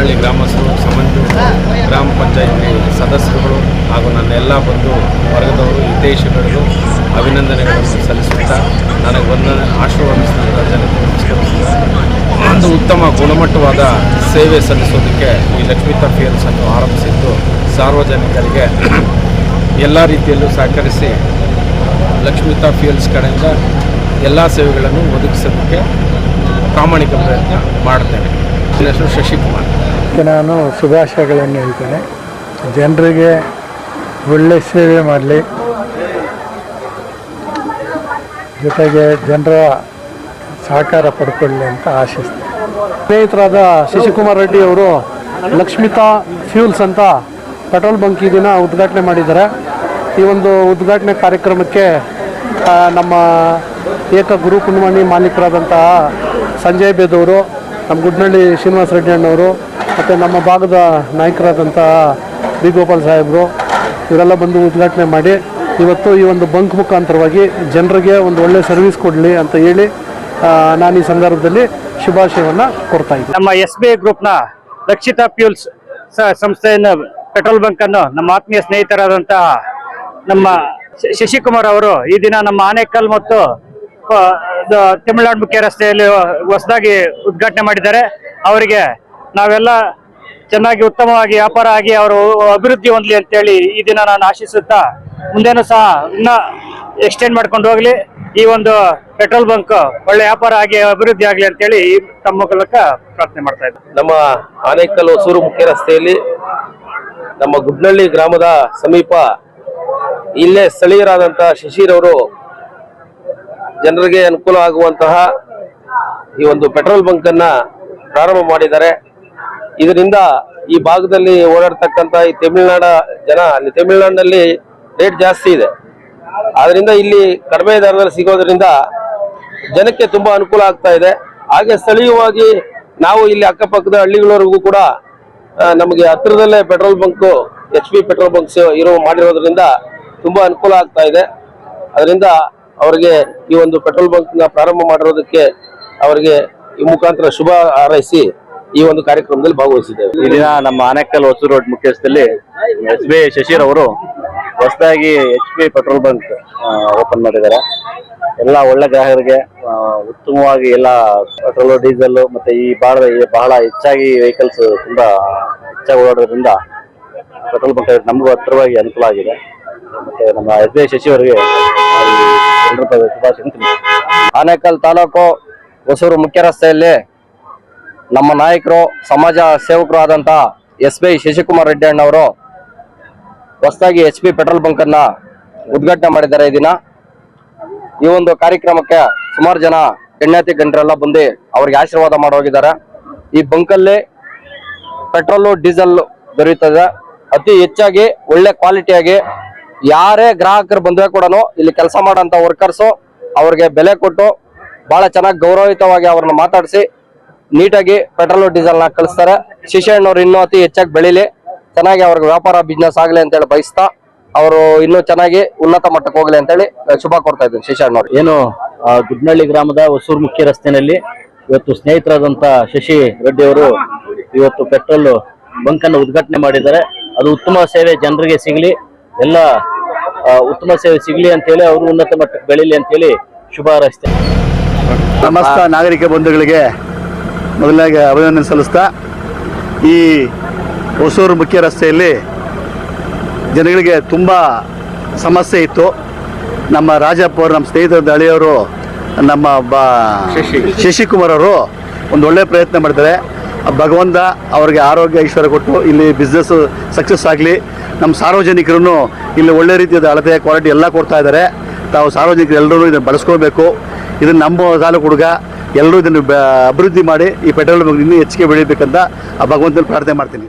ಗುಡ್ನಳ್ಳಿ ಗ್ರಾಮಸ್ಥರು, ಸಂಬಂಧಿತ ಗ್ರಾಮ ಪಂಚಾಯತಿ ಸದಸ್ಯರುಗಳು ಹಾಗೂ ನನ್ನ ಎಲ್ಲ ಬಂಧು ವರ್ಗದವರು ಹಿತೈಷಿಗಳಿಗೂ ಅಭಿನಂದನೆಗಳನ್ನು ಸಲ್ಲಿಸುತ್ತಾ ನನಗೆ ಒಂದು ಆಶೀರ್ವಾದಿಸಿದ ಜನತೆ ಒಂದು ಉತ್ತಮ ಗುಣಮಟ್ಟವಾದ ಸೇವೆ ಸಲ್ಲಿಸೋದಕ್ಕೆ ಈ ಲಕ್ಷ್ಮೀತಾ ಅನ್ನು ಆರಂಭಿಸಿದ್ದು ಸಾರ್ವಜನಿಕರಿಗೆ ಎಲ್ಲ ರೀತಿಯಲ್ಲೂ ಸಹಕರಿಸಿ ಲಕ್ಷ್ಮೀತಾ ಫ್ಯೂಯಲ್ಸ್ ಕಡೆಯಿಂದ ಎಲ್ಲ ಸೇವೆಗಳನ್ನು ಒದಗಿಸೋದಕ್ಕೆ ಪ್ರಾಮಾಣಿಕ ಪ್ರಯತ್ನ ಮಾಡುತ್ತೇನೆ ನನ್ನ ಹೆಸರು ಶಶಿಕುಮಾರ್. ಮತ್ತು ನಾನು ಶುಭಾಶಯಗಳನ್ನು ಹೇಳ್ತೇನೆ. ಜನರಿಗೆ ಒಳ್ಳೆ ಸೇವೆ ಮಾಡಲಿ. ಜೊತೆಗೆ ಜನರ ಸಹಕಾರ ಪಡ್ಕೊಳ್ಳಿ ಅಂತ ಆಶಿಸ್ತೇನೆ. ಸ್ನೇಹಿತರಾದ ಶಶಿಕುಮಾರ್ ರೆಡ್ಡಿ ಅವರು ಲಕ್ಷ್ಮಿತಾ ಫ್ಯೂಲ್ಸ್ ಅಂತ ಪೆಟ್ರೋಲ್ ಬಂಕ್ ದಿನ ಉದ್ಘಾಟನೆ ಮಾಡಿದ್ದಾರೆ. ಈ ಒಂದು ಉದ್ಘಾಟನೆ ಕಾರ್ಯಕ್ರಮಕ್ಕೆ ನಮ್ಮ ಏಕ ಗುರು ಪುಣ್ಯವಾಣಿ ಮಾಲೀಕರಾದಂತಹ ಸಂಜಯ್ ಬೇದವರು, ನಮ್ಮ ಗುಡ್ನಳ್ಳಿ ಶ್ರೀನಿವಾಸ ರೆಡ್ಡಿ ಅಣ್ಣವರು ಮತ್ತು ನಮ್ಮ ಭಾಗದ ನಾಯಕರಾದಂಥ ಡಿ ಗೋಪಾಲ್ ಸಾಹೇಬರು, ಇವರೆಲ್ಲ ಬಂದು ಉದ್ಘಾಟನೆ ಮಾಡಿ, ಇವತ್ತು ಈ ಒಂದು ಬಂಕ್ ಮುಖಾಂತರವಾಗಿ ಜನರಿಗೆ ಒಂದು ಒಳ್ಳೆಯ ಸರ್ವಿಸ್ ಕೊಡಲಿ ಅಂತ ಹೇಳಿ ನಾನು ಈ ಸಂದರ್ಭದಲ್ಲಿ ಶುಭಾಶಯವನ್ನು ಕೊಡ್ತಾ ಇದ್ದೀನಿ. ನಮ್ಮ ಎಸ್ ಬಿ ಐ ಗ್ರೂಪ್ನ ರಕ್ಷಿತಾ ಫ್ಯೂಲ್ಸ್ ಸ- ಸಂಸ್ಥೆಯನ್ನು ಪೆಟ್ರೋಲ್ ಬಂಕನ್ನು ನಮ್ಮ ಆತ್ಮೀಯ ಸ್ನೇಹಿತರಾದಂತಹ ನಮ್ಮ ಶಶಿಕುಮಾರ್ ಅವರು ಈ ದಿನ ನಮ್ಮ ಆನೇಕಲ್ ಮತ್ತು ತಮಿಳುನಾಡು ಮುಖ್ಯ ರಸ್ತೆಯಲ್ಲಿ ಹೊಸದಾಗಿ ಉದ್ಘಾಟನೆ ಮಾಡಿದ್ದಾರೆ. ಅವರಿಗೆ ನಾವೆಲ್ಲ ಚೆನ್ನಾಗಿ ಉತ್ತಮವಾಗಿ ವ್ಯಾಪಾರ ಆಗಿ ಅವರು ಅಭಿವೃದ್ಧಿ ಹೊಂದಲಿ ಅಂತೇಳಿ ಈ ದಿನ ನಾನು ಆಶಿಸುತ್ತಾ ಮುಂದೇನು ಸಹ ಇನ್ನ ಎಕ್ಸ್ಟೆಂಡ್ ಮಾಡ್ಕೊಂಡು ಹೋಗ್ಲಿ. ಈ ಒಂದು ಪೆಟ್ರೋಲ್ ಬಂಕ್ ಒಳ್ಳೆ ವ್ಯಾಪಾರ ಆಗಿ ಅಭಿವೃದ್ಧಿ ಆಗಲಿ ಅಂತೇಳಿ ತಮ್ಮ ಮೂಲಕ ಪ್ರಾರ್ಥನೆ ಮಾಡ್ತಾ ಇದ್ದೆ. ನಮ್ಮ ಆನೇಕಲ್ ಹೊಸೂರು ಮುಖ್ಯ ರಸ್ತೆಯಲ್ಲಿ ನಮ್ಮ ಗುಡ್ನಳ್ಳಿ ಗ್ರಾಮದ ಸಮೀಪ ಇಲ್ಲೇ ಸ್ಥಳೀಯರಾದಂತಹ ಶಶಿರವರು ಜನರಿಗೆ ಅನುಕೂಲ ಆಗುವಂತಹ ಈ ಒಂದು ಪೆಟ್ರೋಲ್ ಬಂಕ್ ಅನ್ನ ಪ್ರಾರಂಭ ಮಾಡಿದ್ದಾರೆ. ಇದರಿಂದ ಈ ಭಾಗದಲ್ಲಿ ಓಡಾಡ್ತಕ್ಕಂತ ಈ ತಮಿಳುನಾಡ ಜನ, ಅಲ್ಲಿ ತಮಿಳುನಾಡಿನಲ್ಲಿ ರೇಟ್ ಜಾಸ್ತಿ ಇದೆ. ಆದ್ರಿಂದ ಇಲ್ಲಿ ಕಡಿಮೆ ದರದಲ್ಲಿ ಸಿಗೋದ್ರಿಂದ ಜನಕ್ಕೆ ತುಂಬಾ ಅನುಕೂಲ ಆಗ್ತಾ ಇದೆ. ಹಾಗೆ ಸ್ಥಳೀಯವಾಗಿ ನಾವು ಇಲ್ಲಿ ಅಕ್ಕಪಕ್ಕದ ಹಳ್ಳಿಗಳವರೆಗೂ ಕೂಡ ನಮಗೆ ಹತ್ತಿರದಲ್ಲೇ petrol bunk H P petrol bunks ಇರೋ ಮಾಡಿರೋದ್ರಿಂದ ತುಂಬಾ ಅನುಕೂಲ ಆಗ್ತಾ ಇದೆ. ಅದರಿಂದ ಅವರಿಗೆ ಈ ಒಂದು ಪೆಟ್ರೋಲ್ನ ಪ್ರಾರಂಭ ಮಾಡಿರೋದಕ್ಕೆ ಅವರಿಗೆ ಈ ಮುಖಾಂತರ ಶುಭ ಹಾರೈಸಿ ಈ ಒಂದು ಕಾರ್ಯಕ್ರಮದಲ್ಲಿ ಭಾಗವಹಿಸಿದ್ದೇವೆ. ಈ ದಿನ ನಮ್ಮ ಆನೇಕಲ್ ಹೊಸೂರು ರೋಡ್ ಮುಖ್ಯಸ್ಥಲ್ಲಿ ಎಸ್ ಬಿ ಶಶಿರ್ ಅವರು ಹೊಸದಾಗಿ H P petrol bunk open ಮಾಡಿದ್ದಾರೆ. ಎಲ್ಲ ಒಳ್ಳೆ ಗ್ರಾಹಕರಿಗೆ ಉತ್ತಮವಾಗಿ ಎಲ್ಲ ಪೆಟ್ರೋಲ್ ಡೀಸೆಲ್ ಮತ್ತೆ ಈ ಬಹಳ ಬಹಳ ಹೆಚ್ಚಾಗಿ ವೆಹಿಕಲ್ಸ್ ತುಂಬಾ ಹೆಚ್ಚಾಗಿ ಓಡಾಡೋದ್ರಿಂದ ಪೆಟ್ರೋಲ್ ಬಂಕ್ ನಮಗೂ ಹತ್ತಿರವಾಗಿ ಅನುಕೂಲ ಆಗಿದೆ. ಮತ್ತೆ ನಮ್ಮ ಎಸ್ ಬಿ ಶಶಿ ಅವರಿಗೆ ಜನರ ಶುಭಾಶಯ. ಆನೇಕಲ್ ತಾಲೂಕು ಹೊಸೂರು ಮುಖ್ಯ ರಸ್ತೆಯಲ್ಲಿ ನಮ್ಮ ನಾಯಕರು, ಸಮಾಜ ಸೇವಕರು ಆದಂತ ಎಸ್ ಬಿ ಶಶಿಕುಮಾರ್ ರೆಡ್ಡಿ ಅಣ್ಣವರು ಹೊಸದಾಗಿ ಎಚ್ ಪಿ ಪೆಟ್ರೋಲ್ ಬಂಕ್ ಅನ್ನ ಉದ್ಘಾಟನೆ ಮಾಡಿದ್ದಾರೆ ಈ ದಿನ. ಈ ಒಂದು ಕಾರ್ಯಕ್ರಮಕ್ಕೆ ಸುಮಾರು ಜನ ಗಣ್ಯಾತಿ ಗಣ್ಯರೆಲ್ಲ ಬಂದು ಅವ್ರಿಗೆ ಆಶೀರ್ವಾದ ಮಾಡೋಗಿದ್ದಾರೆ ಈ ಬಂಕಲ್ಲಿ ಪೆಟ್ರೋಲು, ಡೀಸೆಲ್ ದೊರೆಯುತ್ತದೆ. ಅತಿ ಹೆಚ್ಚಾಗಿ, ಒಳ್ಳೆ ಕ್ವಾಲಿಟಿಯಾಗಿ ಯಾರೇ ಗ್ರಾಹಕರು ಬಂದ್ರೆ ಕೂಡ ಇಲ್ಲಿ ಕೆಲಸ ಮಾಡೋಂಥ ವರ್ಕರ್ಸು ಅವ್ರಿಗೆ ಬೆಲೆ ಕೊಟ್ಟು ಬಹಳ ಚೆನ್ನಾಗಿ ಗೌರವಯುತವಾಗಿ ಅವ್ರನ್ನ ಮಾತಾಡಿಸಿ ನೀಟಾಗಿ ಪೆಟ್ರೋಲ್ ಡೀಸೆಲ್ನ ಕಳಿಸ್ತಾರೆ ಶಿಶಣ್ಣವ್ರು ಇನ್ನೂ ಅತಿ ಹೆಚ್ಚಾಗಿ ಬೆಳೀಲಿ. ಚೆನ್ನಾಗಿ ಅವ್ರಿಗೆ ವ್ಯಾಪಾರ ಬಿಸ್ನೆಸ್ ಆಗ್ಲಿ ಅಂತೇಳಿ ಬಯಸ್ತಾ ಅವರು ಇನ್ನೂ ಚೆನ್ನಾಗಿ ಉನ್ನತ ಮಟ್ಟಕ್ಕೆ ಹೋಗ್ಲಿ ಅಂತೇಳಿ ಶುಭ ಕೊಡ್ತಾ ಇದ್ದೀನಿ ಶಿಶಣ್ಣವ್ರು ಏನು ದುಡ್ನಳ್ಳಿ ಗುಡ್ನಳ್ಳಿ ಗ್ರಾಮದ ಹೊಸೂರು ಮುಖ್ಯ ರಸ್ತೆಯಲ್ಲಿ ಇವತ್ತು ಸ್ನೇಹಿತರಾದಂತ ಶಶಿ ರೆಡ್ಡಿ ಅವರು ಇವತ್ತು ಪೆಟ್ರೋಲ್ ಬಂಕ್ ಅನ್ನು ಉದ್ಘಾಟನೆ ಮಾಡಿದ್ದಾರೆ. ಅದು ಉತ್ತಮ ಸೇವೆ ಜನರಿಗೆ ಸಿಗಲಿ ಎಲ್ಲ ಉತ್ತಮ ಸೇವೆ ಸಿಗಲಿ ಅಂತೇಳಿ ಅವರು ಉನ್ನತ ಮಟ್ಟಕ್ಕೆ ಬೆಳೀಲಿ ಅಂತೇಳಿ ಶುಭ ಹಾರೈಸ್ತೇನೆ. ಸಮಸ್ತ ನಾಗರಿಕ ಬಂಧುಗಳಿಗೆ. ಮೊದಲನೇಗೆ ಅಭಿನಂದನೆ ಸಲ್ಲಿಸ್ತಾ ಈ ಹೊಸೂರು ಮುಖ್ಯ ರಸ್ತೆಯಲ್ಲಿ ಜನಗಳಿಗೆ ತುಂಬ ಸಮಸ್ಯೆ ಇತ್ತು. ನಮ್ಮ ರಾಜಪ್ಪ ಅವರು, ನಮ್ಮ ಸ್ನೇಹಿತರ, ದಳಿಯವರು, ನಮ್ಮ ಬಾ ಶಶಿಕುಮಾರ್ ಅವರು ಒಂದು ಒಳ್ಳೆಯ ಪ್ರಯತ್ನ ಮಾಡಿದ್ದಾರೆ. ಭಗವಂತ ಅವರಿಗೆ ಆರೋಗ್ಯ ಐಶ್ವರ್ಯ ಕೊಟ್ಟು ಇಲ್ಲಿ ಬಿಸ್ನೆಸ್ ಸಕ್ಸಸ್ ಆಗಲಿ. ನಮ್ಮ ಸಾರ್ವಜನಿಕರು ಇಲ್ಲಿ ಒಳ್ಳೆ ರೀತಿಯಾದ ಅಳತೆ ಕ್ವಾಲಿಟಿ ಎಲ್ಲ ಕೊಡ್ತಾ ಇದ್ದಾರೆ. ತಾವು ಸಾರ್ವಜನಿಕರು ಎಲ್ಲರೂ ಇದನ್ನು ಬಳಸ್ಕೋಬೇಕು ಇದನ್ನು ನಮ್ಮ ತಾಲೂಕು ಹುಡುಗ ಎಲ್ಲರೂ ಇದನ್ನು ಅಭಿವೃದ್ಧಿ ಮಾಡಿ ಈ ಪೆಟ್ರೋಲ್ ಬಂಕ್ ಇನ್ನೂ ಹೆಚ್ಚಿಗೆ ಬೆಳೀಬೇಕಂತ ಆ ಭಗವಂತನ ಪ್ರಾರ್ಥನೆ ಮಾಡ್ತೀನಿ.